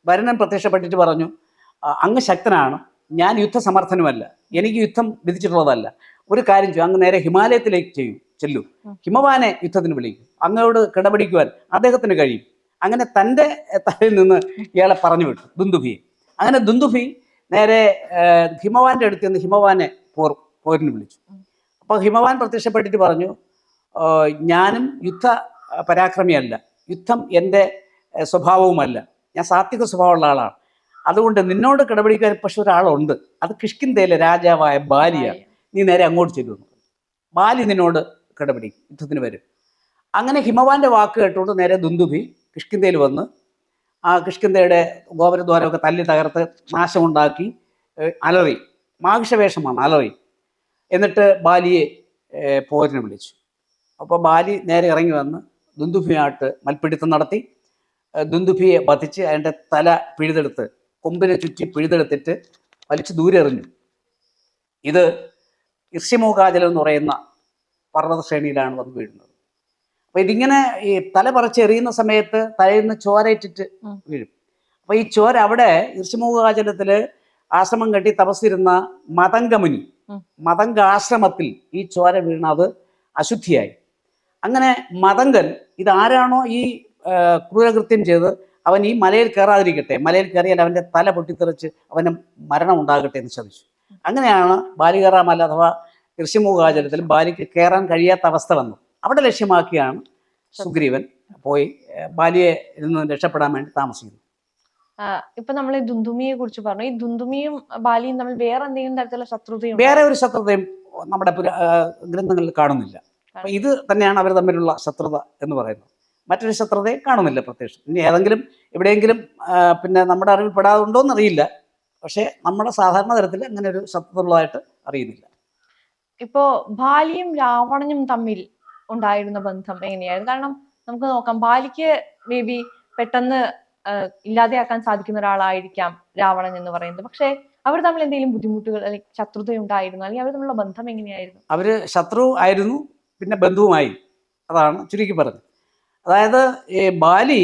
വരുണൻ പ്രത്യക്ഷപ്പെട്ടിട്ട് പറഞ്ഞു "ആ, അങ്ങ് ശക്തനാണ്. ഞാൻ യുദ്ധസമർത്ഥനുമല്ല. എനിക്ക് യുദ്ധം വിധിച്ചിട്ടുള്ളതല്ല. ഒരു കാര്യം ചെയ്യും അങ്ങ് നേരെ ഹിമാലയത്തിലേക്ക് ചെയ്യും ചെല്ലു. ഹിമവാനെ യുദ്ധത്തിന് വിളിക്കും. അങ്ങയോട് കിടപിടിക്കുവാൻ അദ്ദേഹത്തിന് കഴിയും. അങ്ങനെ തന്റെ തലയിൽ നിന്ന് ഇയാളെ പറഞ്ഞു വിട്ടു ദുന്ദുഭിയെ അങ്ങനെ ദുന്ദുഭി നേരെ ഹിമവാന്റെ അടുത്ത് നിന്ന് ഹിമവാനെ പോർ പോരിന് വിളിച്ചു. അപ്പോൾ ഹിമവാൻ പ്രത്യക്ഷപ്പെട്ടിട്ട് പറഞ്ഞു "ആ, ഞാനും യുദ്ധ പരാക്രമിയല്ല. യുദ്ധം എന്റെ സ്വഭാവവുമല്ല. ഞാൻ സാത്വിക സ്വഭാവമുള്ള ആളാണ്. അതുകൊണ്ട് നിന്നോട് കിടപിടിക്കാൻ പക്ഷെ ഒരാളുണ്ട്. അത് കിഷ്കിന്തയിലെ രാജാവായ ബാലിയാണ് നീ നേരെ അങ്ങോട്ട് ചെല്ലുന്നു ബാലി നിന്നോട് കിടപിടിക്കും യുദ്ധത്തിന് വരും. അങ്ങനെ ഹിമവാന്റെ വാക്ക് കേട്ടുകൊണ്ട് നേരെ ദുന്ദുഭി കിഷ്കിന്തയിൽ വന്ന് ആ കിഷ്കിന്തയുടെ ഗോപുരദ്വാരമൊക്കെ തല്ലി തകർത്ത് നാശമുണ്ടാക്കി അലറി. മാഹിഷവേഷമാണ് അലറി. എന്നിട്ട് ബാലിയെ പോരിനെ വിളിച്ചു. അപ്പോൾ ബാലി നേരെ ഇറങ്ങി വന്ന് ദുന്ദുഭിയായിട്ട് മൽപ്പിടുത്തം നടത്തി. ദുന്ദുഭിയെ വധിച്ച് അതിന്റെ തല പിഴുതെടുത്ത് കൊമ്പിനെ ചുറ്റി പിഴുതെടുത്തിട്ട് വലിച്ചു ദൂരെ എറിഞ്ഞു ഇത് ഇർഷിമൂകാചലം എന്ന് പറയുന്ന പർവത ശ്രേണിയിലാണ് വന്ന് വീഴുന്നത്. അപ്പൊ ഇതിങ്ങനെ ഈ തല പറിച്ച് എറിയുന്ന സമയത്ത് തലയിൽ നിന്ന് ചോരയിട്ടിട്ട് വീഴും. അപ്പൊ ഈ ചോര അവിടെ ഇർഷിമൂകാചലത്തിൽ ആശ്രമം കെട്ടി തപസ്സിരുന്ന മതംഗമുനി മതംഗാശ്രമത്തിൽ ഈ ചോര വീണത് അശുദ്ധിയായി. അങ്ങനെ മതങ്കൻ ഇതാരാണോ ഈ ക്രൂരകൃത്യം ചെയ്ത് അവൻ ഈ മലയിൽ കയറാതിരിക്കട്ടെ മലയിൽ കയറിയാൽ അവന്റെ തല പൊട്ടിത്തെറിച്ച് അവന് മരണം ഉണ്ടാകട്ടെ എന്ന് ശ്രമിച്ചു. അങ്ങനെയാണ് ബാലികേറ മല അഥവാ ഋഷിമുഖാചലത്തിൽ ബാലിക്ക് കയറാൻ കഴിയാത്ത അവസ്ഥ വന്നു അവിടെ ലക്ഷ്യമാക്കിയാണ് സുഗ്രീവൻ പോയി ബാലിയെ നിന്ന് രക്ഷപ്പെടാൻ വേണ്ടി താമസിക്കുന്നത്. ഇപ്പൊ നമ്മൾ ഈ ദുന്ദുമിയെ കുറിച്ച് പറഞ്ഞു. ഈ ദുന്ദുമിയും ബാലിയും തമ്മിൽ വേറെ എന്തെങ്കിലും തരത്തിലുള്ള ശത്രുതയും വേറെ ഒരു ശത്രുതയും നമ്മുടെ ഗ്രന്ഥങ്ങളിൽ കാണുന്നില്ല. അപ്പൊ ഇത് തന്നെയാണ് അവർ തമ്മിലുള്ള ശത്രുത എന്ന് പറയുന്നത്. മറ്റൊരു ശത്രുതയെ കാണുന്നില്ല പ്രത്യക്ഷം. ഇനി ഏതെങ്കിലും എവിടെയെങ്കിലും പിന്നെ നമ്മുടെ അറിവിൽ പെടാതുണ്ടോ എന്നറിയില്ല. പക്ഷേ നമ്മുടെ സാധാരണ തരത്തിൽ അങ്ങനെ ഒരു ശത്രുത ഉള്ളതായിട്ട് അറിയുന്നില്ല. ഇപ്പോ ബാലിയും രാവണനും തമ്മിൽ ഉണ്ടായിരുന്ന ബന്ധം എങ്ങനെയായിരുന്നു? കാരണം നമുക്ക് നോക്കാം ബാലിക്ക് മേ ബി പെട്ടെന്ന് ഇല്ലാതെയാക്കാൻ സാധിക്കുന്ന ഒരാളായിരിക്കാം രാവണൻ എന്ന് പറയുന്നത്. പക്ഷേ അവർ തമ്മിൽ എന്തെങ്കിലും ബുദ്ധിമുട്ടുകൾ അല്ലെങ്കിൽ ശത്രുത ഉണ്ടായിരുന്നു അല്ലെങ്കിൽ അവർ തമ്മിലുള്ള ബന്ധം എങ്ങനെയായിരുന്നു? അവർ ശത്രു ആയിരുന്നു പിന്നെ ബന്ധുവുമായി. അതാണ് ചുരുക്കി പറഞ്ഞത്. അതായത് ഈ ബാലി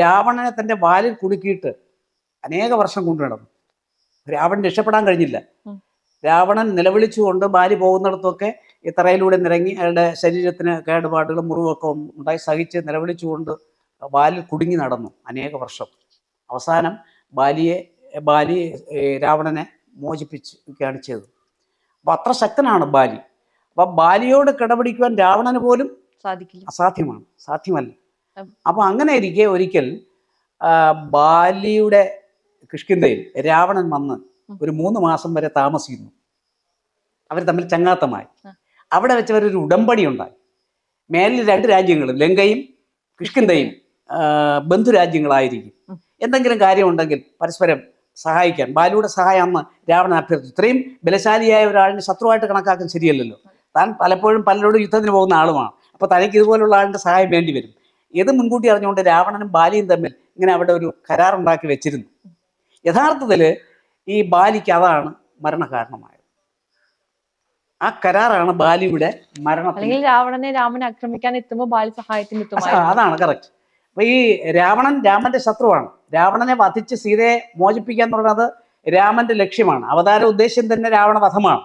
രാവണനെ തന്റെ വാലിൽ കുടുക്കിയിട്ട് അനേക വർഷം കൊണ്ടു നടന്നു. രാവണൻ രക്ഷപ്പെടാൻ കഴിഞ്ഞില്ല. രാവണൻ നിലവിളിച്ചുകൊണ്ട് ബാലി പോകുന്നിടത്തൊക്കെ ഈ തറയിലൂടെ നിറങ്ങി അയാളുടെ ശരീരത്തിന് കേടുപാടുകളും മുറിവൊക്കെ ഉണ്ടായി സഹിച്ച് നിലവിളിച്ചുകൊണ്ട് ബാലിൽ കുടുങ്ങി നടന്നു അനേക വർഷം. അവസാനം ബാലിയെ ബാലി രാവണനെ മോചിപ്പിക്കുകയാണ് ചെയ്തത്. അപ്പൊ അത്ര ശക്തനാണ് ബാലി. അപ്പം ബാലിയോട് കിടപിടിക്കുവാൻ രാവണന് പോലും സാധിക്കില്ല. അസാധ്യമാണ്. സാധ്യമല്ല. അപ്പൊ അപ്പോൾ അങ്ങനെ ഇരിക്കെ ഒരിക്കൽ ബാലിയുടെ കിഷ്കിന്തയിൽ രാവണൻ വന്ന് ഒരു മൂന്ന് മാസം വരെ താമസിക്കുന്നു. അവർ തമ്മിൽ ചങ്ങാത്തമായി. അവിടെ വെച്ച് അവരൊരു ഉടമ്പടി ഉണ്ടായി. മേലിൽ രണ്ട് രാജ്യങ്ങളും ലങ്കയും കിഷ്കിന്തയും ആ, ബന്ധുരാജ്യങ്ങളായിരിക്കും. എന്തെങ്കിലും കാര്യമുണ്ടെങ്കിൽ പരസ്പരം സഹായിക്കാൻ. ബാലിയുടെ സഹായം അന്ന് രാവണൻ അഭ്യർത്ഥിച്ചു. ഇത്രയും ബലശാലിയായ ഒരാളിനെ ശത്രുവായിട്ട് കണക്കാക്കാൻ ശരിയല്ലല്ലോ. താൻ പലപ്പോഴും പലരോടും യുദ്ധത്തിന് പോകുന്ന ആളുമാണ്. അപ്പോൾ തനിക്ക് ഇതുപോലുള്ള ആളുടെ സഹായം വേണ്ടി വരും. ഇത് മുൻകൂട്ടി അറിഞ്ഞുകൊണ്ട് രാവണനും ബാലിയും തമ്മിൽ ഇങ്ങനെ അവിടെ ഒരു കരാറുണ്ടാക്കി വെച്ചിരുന്നു. യഥാർത്ഥത്തിൽ ഈ ബാലിക്ക് അതാണ് മരണകാരണമായത്. ആ കരാറാണ് ബാലിയുടെ മരണത്തിന് അല്ലെങ്കിൽ രാവണനെ രാമനെ ആക്രമിക്കാൻ എത്തുമ്പോൾ ബാലി സഹായത്തിന് അതാണ് കറക്റ്റ് അപ്പൊ ഈ രാവണൻ രാമന്റെ ശത്രുവാണ്. രാവണനെ വധിച്ച് സീതയെ മോചിപ്പിക്കുക എന്ന് പറയുന്നത് രാമന്റെ ലക്ഷ്യമാണ്. അവതാര ഉദ്ദേശ്യം തന്നെ രാവണ വധമാണ്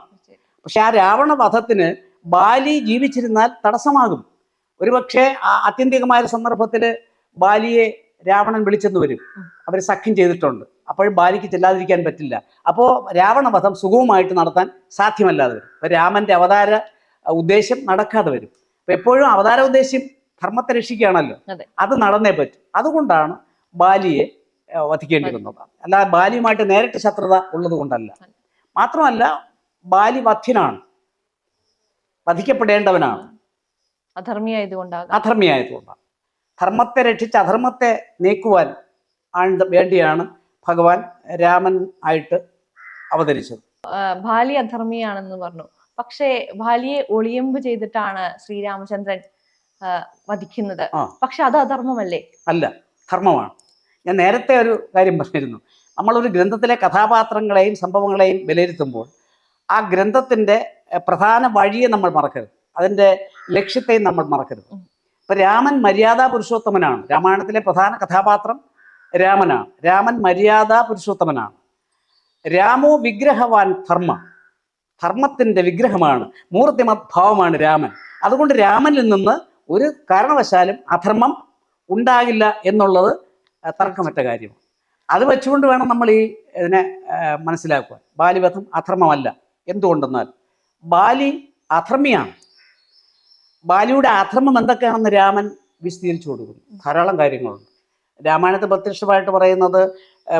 പക്ഷെ ആ രാവണ വധത്തിന് ബാലി ജീവിച്ചിരുന്നാൽ തടസ്സമാകും. ഒരുപക്ഷെ ആ ആത്യന്തികമായ സന്ദർഭത്തിൽ ബാലിയെ രാവണൻ വിളിച്ചെന്ന് വരും. അവർ സഖ്യം ചെയ്തിട്ടുണ്ട്. അപ്പോൾ ബാലിക്ക് ചെല്ലാതിരിക്കാൻ പറ്റില്ല. അപ്പോൾ രാവണവധം സുഗമമായിട്ട് നടത്താൻ സാധ്യമല്ലാതെ വരും രാമന്റെ അവതാര ഉദ്ദേശം ഉദ്ദേശ്യം നടക്കാതെ വരും. അപ്പോൾ എപ്പോഴും അവതാര ഉദ്ദേശ്യം ധർമ്മത്തെ രക്ഷിക്കുകയാണല്ലോ. അത്. നടന്നേ പറ്റും. അതുകൊണ്ടാണ് ബാലിയെ വധിക്കേണ്ടി. വന്നത് അല്ലാതെ ബാലിയുമായിട്ട് നേരിട്ട് ശത്രുത ഉള്ളത് കൊണ്ടല്ല മാത്രമല്ല ബാലി വധ്യനാണ്. വധിക്കപ്പെടേണ്ടവനാണ്. അധർമ്മിയായതുകൊണ്ടാണ്. ധർമ്മത്തെ രക്ഷിച്ച് അധർമ്മത്തെ നീക്കുവാൻ ആണ് വേണ്ടിയാണ് ഭഗവാൻ രാമൻ ആയിട്ട് അവതരിച്ചത്. ഭാലി ബാലി അധർമ്മിയാണെന്ന് പറഞ്ഞു. പക്ഷേ ബാലിയെ ഒളിയമ്പ് ചെയ്തിട്ടാണ് ശ്രീരാമചന്ദ്രൻ വധിക്കുന്നത്. പക്ഷെ അത് അധർമ്മമല്ലേ? അല്ല ധർമ്മമാണ്. ഞാൻ നേരത്തെ ഒരു കാര്യം പറഞ്ഞിരുന്നു. നമ്മളൊരു ഗ്രന്ഥത്തിലെ കഥാപാത്രങ്ങളെയും സംഭവങ്ങളെയും വിലയിരുത്തുമ്പോൾ ആ ഗ്രന്ഥത്തിന്റെ പ്രധാന വഴിയെ നമ്മൾ മറക്കരുത്. അതിന്റെ ലക്ഷ്യത്തെയും നമ്മൾ മറക്കരുത്. ഇപ്പം രാമൻ മര്യാദാ പുരുഷോത്തമനാണ്. രാമായണത്തിലെ പ്രധാന കഥാപാത്രം രാമനാണ്. രാമൻ മര്യാദാ പുരുഷോത്തമനാണ്. രാമോ വിഗ്രഹവാൻ ധർമ്മ. ധർമ്മത്തിന്റെ വിഗ്രഹമാണ് മൂർത്തിമത് ഭാവമാണ് രാമൻ. അതുകൊണ്ട് രാമനിൽ നിന്ന് ഒരു കാരണവശാലും അധർമ്മം ഉണ്ടാകില്ല എന്നുള്ളത് തർക്കമറ്റ കാര്യമാണ്. അത് വെച്ചുകൊണ്ട് വേണം നമ്മൾ ഈ ഇതിനെ മനസ്സിലാക്കുവാൻ. ബാലിവധം അധർമ്മമല്ല. എന്തുകൊണ്ടെന്നാൽ ബാലി അധർമ്മിയാണ്. ബാലിയുടെ അധർമ്മം എന്തൊക്കെയാണെന്ന് രാമൻ വിശദീകരിച്ചു കൊടുക്കുന്നു. ധാരാളം കാര്യങ്ങളുണ്ട്. രാമായണത്തിൽ പ്രത്യക്ഷമായിട്ട് പറയുന്നത്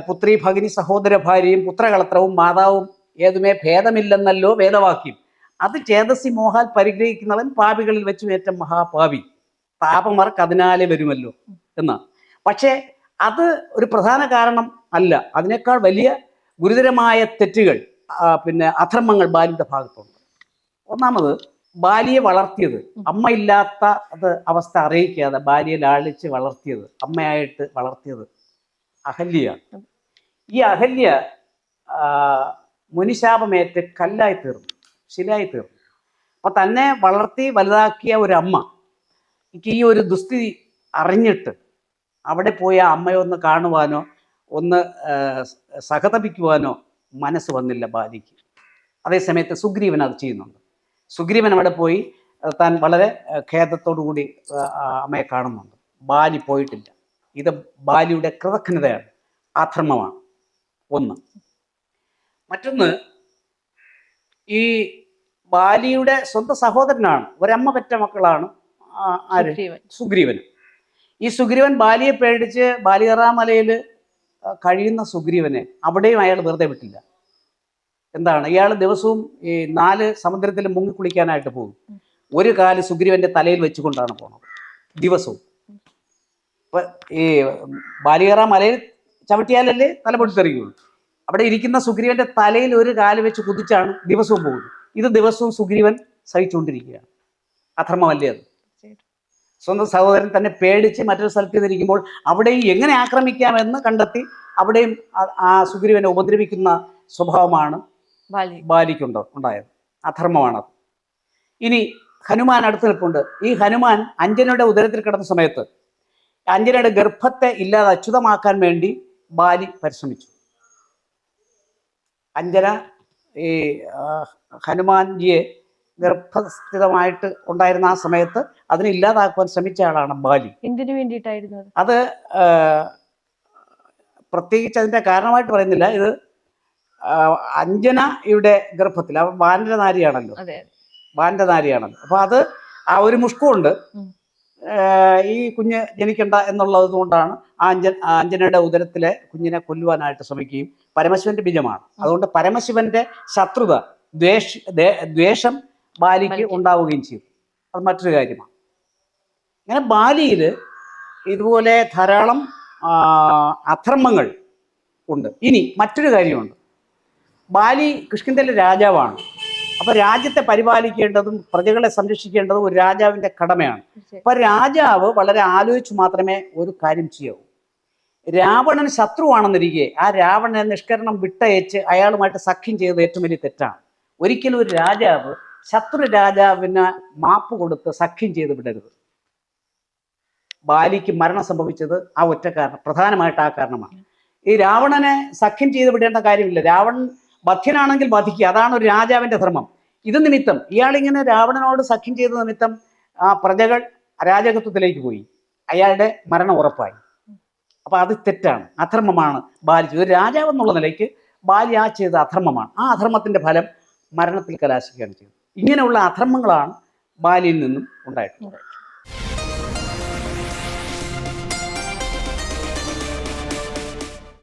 പുത്രി ഭഗിനി സഹോദര ഭാര്യയും പുത്രകളത്രവും മാതാവും ഏതുമേ ഭേദമില്ലെന്നല്ലോ വേദവാക്യം. അത് ചേതസി മോഹാൽ പരിഗ്രഹിക്കുന്നവൻ പാപികളിൽ വെച്ച് ഏറ്റവും മഹാപാപി താപമർക്ക് അതിനാലെ വരുമല്ലോ എന്നാണ് പക്ഷേ അത് ഒരു പ്രധാന കാരണം അല്ല. അതിനേക്കാൾ വലിയ ഗുരുതരമായ തെറ്റുകൾ പിന്നെ അധർമ്മങ്ങൾ ബാലിയുടെ ഭാഗത്തുണ്ട്. ഒന്നാമത് ബാലിയെ വളർത്തിയത് അമ്മയില്ലാത്ത അത് അവസ്ഥ അറിയിക്കാതെ ബാലിയെ ലാളിച്ച് വളർത്തിയത് അമ്മയായിട്ട് വളർത്തിയത് അഹല്യ ഈ അഹല്യ മുനിശാപമേറ്റ് കല്ലായി തീർന്നു ശിലായി തീർന്നു. അപ്പൊ തന്നെ വളർത്തി വലുതാക്കിയ ഒരു അമ്മ എനിക്ക് ഈ ഒരു ദുസ്ഥിതി അറിഞ്ഞിട്ട് അവിടെ പോയി ആ അമ്മയെ ഒന്ന് കാണുവാനോ ഒന്ന് സഹതപിക്കുവാനോ മനസ്സ് വന്നില്ല ബാലിക്ക് അതേസമയത്ത് സുഗ്രീവൻ അത് ചെയ്യുന്നുണ്ട്. സുഗ്രീവൻ അവിടെ പോയി താൻ വളരെ ഖേദത്തോടു കൂടി അമ്മയെ കാണുന്നുണ്ട്. ബാലി പോയിട്ടില്ല. ഇത് ബാലിയുടെ കൃതജ്ഞതയാണ് അധർമ്മമാണ് ഒന്ന്. മറ്റൊന്ന് ഈ ബാലിയുടെ സ്വന്തം സഹോദരനാണ്. ഒരമ്മ പെറ്റ മക്കളാണ് ആര്? സുഗ്രീവൻ. ഈ സുഗ്രീവൻ ബാലിയെ പേടിച്ച് ബാലിയറാമലയിൽ കഴിയുന്ന സുഗ്രീവനെ അവിടെയും അയാൾ വെറുതെ വിട്ടില്ല. എന്താണ്? ഇയാൾ ദിവസവും ഈ നാല് സമുദ്രത്തിൽ മുങ്ങിക്കുളിക്കാനായിട്ട് പോകും. ഒരു കാൽ സുഗ്രീവന്റെ തലയിൽ വെച്ചുകൊണ്ടാണ് പോണത്. ദിവസവും. ഈ ബാലിയറ മലയിൽ ചവിട്ടിയാലല്ലേ തല പൊട്ടിത്തെറിയുള്ളൂ. അവിടെ ഇരിക്കുന്ന സുഗ്രീവന്റെ തലയിൽ ഒരു കാൽ വെച്ച് കുതിച്ചാണ് ദിവസവും പോകുന്നത്. ഇത് ദിവസവും സുഗ്രീവൻ സഹിച്ചുകൊണ്ടിരിക്കുകയാണ്. അധർമ്മമല്ലേ അത്? സ്വന്തം സഹോദരൻ തന്നെ പേടിച്ച് മറ്റൊരു സ്ഥലത്ത് നിന്നിരിക്കുമ്പോൾ അവിടെയും എങ്ങനെ ആക്രമിക്കാമെന്ന് കണ്ടെത്തി അവിടെയും ആ- സുഗ്രീവനെ ഉപദ്രവിക്കുന്ന സ്വഭാവമാണ് ബാലി ബാലിക്കുണ്ട്? ഉണ്ടായത്. അധർമ്മമാണത് ഇനി ഹനുമാൻ അടുത്ത് നിൽപ്പുണ്ട്. ഈ ഹനുമാൻ അഞ്ജനയുടെ ഉദരത്തിൽ കിടന്ന സമയത്ത് അഞ്ജനയുടെ ഗർഭത്തെ ഇല്ലാതെ അച്യുതമാക്കാൻ വേണ്ടി ബാലി പരിശ്രമിച്ചു. അഞ്ജന ഈ ഹനുമാൻജിയെ ഗർഭസ്ഥിതമായിട്ട് ഉണ്ടായിരുന്ന ആ സമയത്ത് അതിനെ ഇല്ലാതാക്കുവാൻ ശ്രമിച്ച ആളാണ് ബാലി. എന്തിനു വേണ്ടിയിട്ടായിരുന്നു അത്? പ്രത്യേകിച്ച് അതിന്റെ കാരണമായിട്ട് പറയുന്നില്ല. ഇത് അഞ്ജന ഇവിടെ ഗർഭത്തിൽ അവ നാരിയാണല്ലോ അതെ നാരിയാണല്ലോ അപ്പൊ അത് ആ ഒരു മുഷ്കുണ്ട് ഈ കുഞ്ഞ് ജനിക്കണ്ട എന്നുള്ളത് കൊണ്ടാണ് ആ അഞ്ജൻ ആ അഞ്ജനയുടെ ഉദരത്തിലെ കുഞ്ഞിനെ കൊല്ലുവാനായിട്ട് ശ്രമിക്കുകയും പരമശിവന്റെ ബിജമാണ്. അതുകൊണ്ട് പരമശിവന്റെ ശത്രുത ദ്വേഷ ദ്വേഷം ബാലിക്ക്. ഉണ്ടാവുകയും ചെയ്യും. അത് മറ്റൊരു കാര്യമാണ്. അങ്ങനെ ബാലിയിൽ ഇതുപോലെ ധാരാളം അധർമ്മങ്ങൾ ഉണ്ട്. ഇനി മറ്റൊരു കാര്യമുണ്ട്. ബാലി കിഷ്കിന്ധയിലെ രാജാവാണ്. അപ്പൊ രാജ്യത്തെ പരിപാലിക്കേണ്ടതും പ്രജകളെ സംരക്ഷിക്കേണ്ടതും ഒരു രാജാവിന്റെ കടമയാണ്. അപ്പൊ രാജാവ് വളരെ ആലോചിച്ച് മാത്രമേ ഒരു കാര്യം ചെയ്യാവൂ. രാവണൻ ശത്രുവാണെന്നിരിക്കെ ആ രാവണനെ നിഷ്കരണം വിട്ടയച്ച് അയാളുമായിട്ട് സഖ്യം ചെയ്തത് ഏറ്റവും വലിയ തെറ്റാണ്. ഒരിക്കലും ഒരു രാജാവ് ശത്രു രാജാവിന് മാപ്പ് കൊടുത്ത് സഖ്യം ചെയ്ത് വിടരുത്. ബാലിക്ക് മരണം സംഭവിച്ചത് ആ ഒറ്റ കാരണം പ്രധാനമായിട്ട് ആ കാരണമാണ്. ഈ രാവണനെ സഖ്യം ചെയ്ത് വിടേണ്ട കാര്യമില്ല. രാവണൻ ബധ്യനാണെങ്കിൽ ബധിക്കുക അതാണ് ഒരു രാജാവിന്റെ ധർമ്മം. ഇത് നിമിത്തം ഇയാളിങ്ങനെ രാവണനോട് സഖ്യം ചെയ്ത നിമിത്തം ആ പ്രജകൾ അരാജകത്വത്തിലേക്ക് പോയി. അയാളുടെ മരണം ഉറപ്പായി. അപ്പൊ അത് തെറ്റാണ്. അധർമ്മമാണ് ബാലി ഒരു രാജാവ് എന്നുള്ള നിലയ്ക്ക് ബാലി ആ ചെയ്ത അധർമ്മമാണ്. ആ അധർമ്മത്തിന്റെ ഫലം മരണത്തിൽ കലാശിക്കുകയാണ് ചെയ്തത്. ഇങ്ങനെയുള്ള അധർമ്മങ്ങളാണ് ബാലിയിൽ നിന്നും ഉണ്ടായിട്ടുള്ളത്.